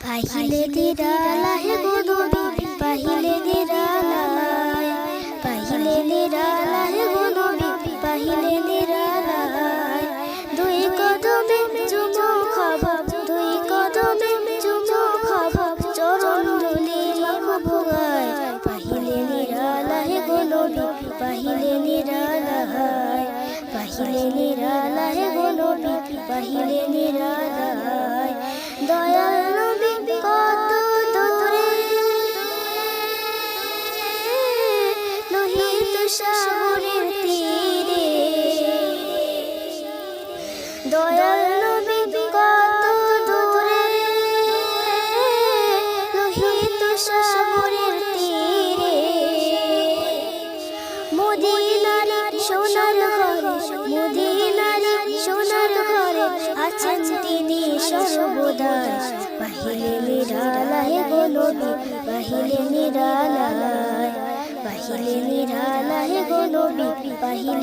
পাহিলে নিরালায় গো নবী পাহিলে নিরালায় পাহিলে নিরালায় গো নবী পাহিলে নিরালায় দুই কদমে চুমো খাব, দুই কদমে চুমো খাব, চরণ ধুলি ভোগায় পাহিলে নিরালায় গো নবী পাহিলে নিরালায় পাহিলে গো নবী পাহিলে সাগরের তীরে। দয়াল নবী কত দূরে। লোহিত সাগরের তীরে। মদিনার সোনার ঘরে, মদিনার সোনার ঘরে আছেন তিনি সর্বদাই। বাহিরে নিরালায় গো নবী বাহিরে নিরালায় বাহিরে নিরালায় গো নবী বাহিরে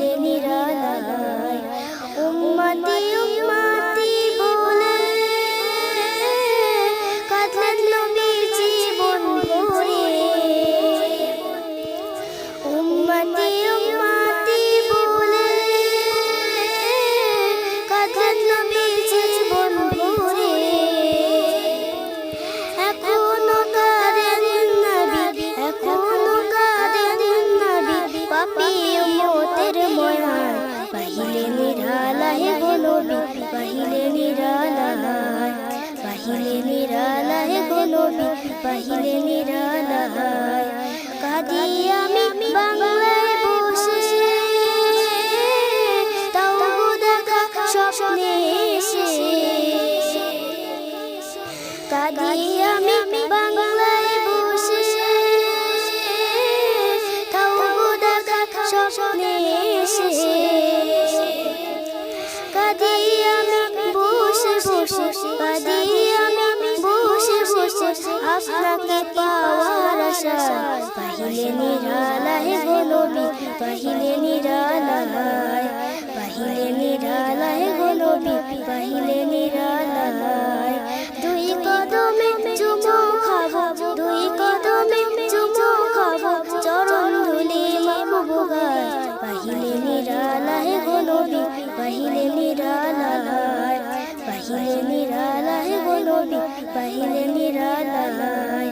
নিরালায় গো নবী পাহিলে নিরালায় পাহিলে নিরালায় গো নবী পাহিলে নিরালায়। কাঁদি আমি বাংলায় বসে, তাও দেখা স্বপ্নে এসে। কাঁদি আমি বাংলায় বসে, তাও দেখা স্বপ্নে এসে। পাহিলে নিরালায় গো নবী পাহিলে নিরালায় পাহিলে নিরালায় গো নবী পাহিলে নিরালায় দুই কদমে চুমো খাব, দুই কদমে চুমো খাব, চরণ ধুলি মামু গায় পাহিলে নিরালায় গো পাহিলে নিরালায় পাহিলে নিরালায় গো নবী পাহিলে নিরালায়